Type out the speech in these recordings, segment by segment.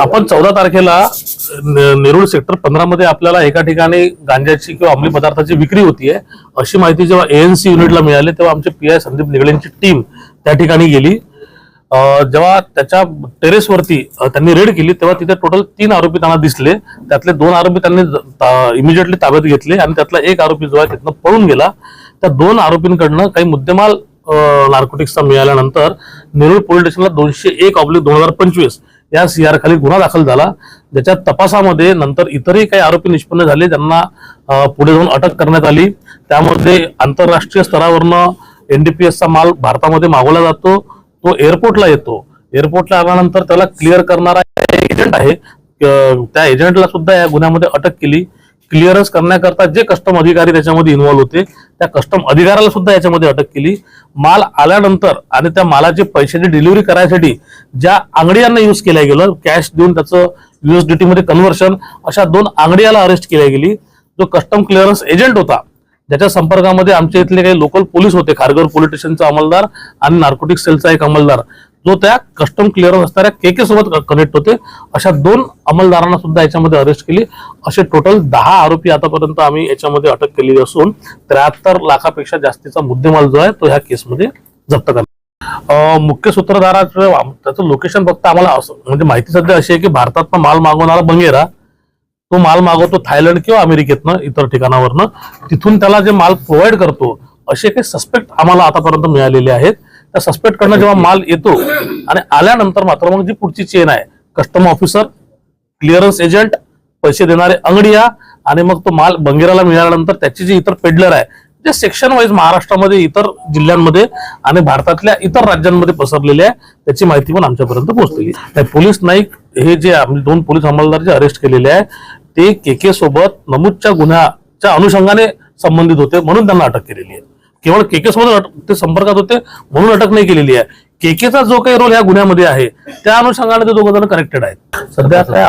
आपण चौदा तारखेला नेरुळ सेक्टर पंधरा मध्ये आपल्याला एका ठिकाणी गांजाची किंवा अंमली पदार्थाची विक्री होतीये. अशी माहिती जेव्हा एएनसी युनिटला मिळाली तेव्हा आमचे पी आय संदीप निगळेंची टीम त्या ठिकाणी गेली. जेव्हा त्याच्या टेरेसवरती त्यांनी रेड केली तेव्हा तिथे टोटल तीन आरोपी त्यांना दिसले. त्यातले दोन आरोपी त्यांनी इमिजिएटली ताब्यात घेतले आणि त्यातला एक आरोपी जो आहे तिथनं पळून गेला. त्या दोन आरोपींकडनं काही मुद्देमाल नार्कोटिक्सचा मिळाल्यानंतर नेरूळ पोलीस स्टेशनला दोनशे एक ऑब्लिक दोन हजार पंचवीस या सीआर खाली गुन्हा दाखल झाला. ज्याच्या तपासामध्ये नंतर इतरही काही आरोपी निष्पन्न झाले ज्यांना पुढे जाऊन अटक करण्यात आली. त्यामध्ये आंतरराष्ट्रीय स्तरावरनं एनडीपीएसचा माल भारतामध्ये मागवला जातो तो एअरपोर्टला येतो. एअरपोर्टला आल्यानंतर त्याला क्लिअर करणारा एजंट आहे. त्या एजंटला सुद्धा या गुन्ह्यामध्ये अटक केली. क्लिअरन्स करण्याकरता जे कस्टम अधिकारी त्याच्यामध्ये इन्व्हॉल्व होते त्या कस्टम अधिकाऱ्याला सुद्धा याच्यामध्ये अटक केली. माल आल्यानंतर आणि त्या मालाचे पैशाची डिलिव्हरी करायसाठी ज्या आंगडियांना युज केल्या गेलं कॅश देऊन त्याचं युएसडीटी मध्ये कन्व्हर्शन अशा दोन आंगडियाला अरेस्ट केल्या गेली. जो कस्टम क्लिअरन्स एजंट होता ज्याच्या संपर्कामध्ये आमच्या इथले काही लोकल पोलीस होते खारघर पोलीस स्टेशनचा अंमलदार आणि नार्कोटिक सेलचा एक अंमलदार. जो त्या कस्टम क्लिअरन्स असणाऱ्या के के सोबत कनेक्ट होते. अशा दोन अंमलदारांना सुद्धा याच्यामध्ये अरेस्ट केली. असे टोटल दहा आरोपी आतापर्यंत आम्ही याच्यामध्ये अटक केलेली असून त्र्याहत्तर लाखापेक्षा जास्तीचा मुद्देमाल जो आहे तो ह्या केसमध्ये जप्त करण्यात मुख्य सूत्रधाराचं त्याचं लोकेशन फक्त आम्हाला असं म्हणजे माहिती सध्या अशी आहे की भारतात माल मागवणारा बंगेरा तो माल मागवतो थायलंड किंवा अमेरिकेतनं इतर ठिकाणावरनं. तिथून त्याला जे माल प्रोव्हाइड करतो असे काही सस्पेक्ट आम्हाला आतापर्यंत मिळालेले आहेत. त्या सस्पेक्ट कडनं जेव्हा माल येतो आणि आल्यानंतर मात्र मग जी पुढची चेन आहे कस्टम ऑफिसर क्लिअरन्स एजंट पैसे देणारे अंगडिया आणि मग तो माल बंगेराला मिळाल्यानंतर त्याची जे इतर पेडलर आहे जे सेक्शन वाईज महाराष्ट्रामध्ये इतर जिल्ह्यांमध्ये आणि भारतातल्या इतर राज्यांमध्ये पसरलेले आहे त्याची माहिती पण आमच्यापर्यंत पोहोचलेली नाही, पोलीस नाईक हे जे दोन पोलीस अंमलदार जे अरेस्ट केलेले आहे ते के के सोबत नमूदच्या गुन्ह्याच्या अनुषंगाने संबंधित होते म्हणून त्यांना अटक केलेली आहे. केवळ केके सोबत ते संपर्कात होते म्हणून अटक नाही केलेली आहे. केकेचा जो काही रोल ह्या गुन्ह्यामध्ये आहे त्या अनुषंगाने ते दोघं जण कनेक्टेड आहेत. सध्या काय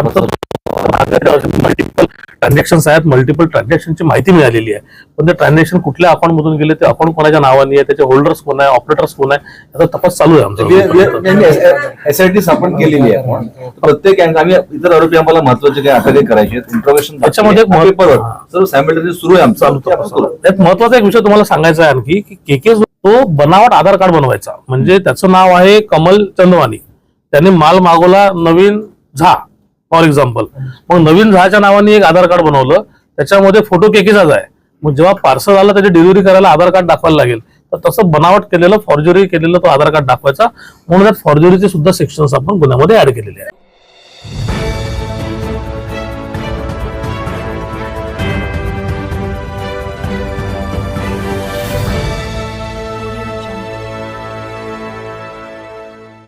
ट्रान्झॅक्शन आहेत मल्टिपल ट्रान्झॅक्शनची माहिती मिळालेली आहे. पण ते ट्रान्झॅक्शन कुठल्या अकाउंट मधून गेले ते अकाउंट कोणाच्या नावाने आहे त्याचे होल्डर्स कोण आहे ऑपरेटर्स कोण आहे याचा तपास चालू आहे आमचा. एसआयटी स्थापन केलेली आहे. प्रत्येक आम्ही इतर आरोपी आम्हाला महत्त्वाचे काही अटके करायचे इंट्रोगेशन त्याच्यामध्ये सुरू आहे आमचं. चालू ते आपण करू. एक महत्त्वाचा एक विषय तुम्हाला सांगायचा आहे आणखी की केके तो बनावट आधार कार्ड बनवायचा. म्हणजे त्याचं नाव आहे कमल चंदवानी. त्यांनी माल मागवला नवीन झा. For example. मग नवीन झहाच्या नावाने एक आधार कार्ड बनवलं त्याच्यामध्ये फोटो केकेचाच आहे. मग जेव्हा पार्सल आलं त्याची डिलिव्हरी करायला आधार कार्ड दाखवायला लागेल. तर तसं बनावट केलेलं फॉर्जरी केलेलं तो आधार कार्ड दाखवायचा. म्हणून त्यात फॉर्जरीचे सुद्धा सेक्शन्स आपण गुन्ह्यामध्ये ऍड केलेले आहे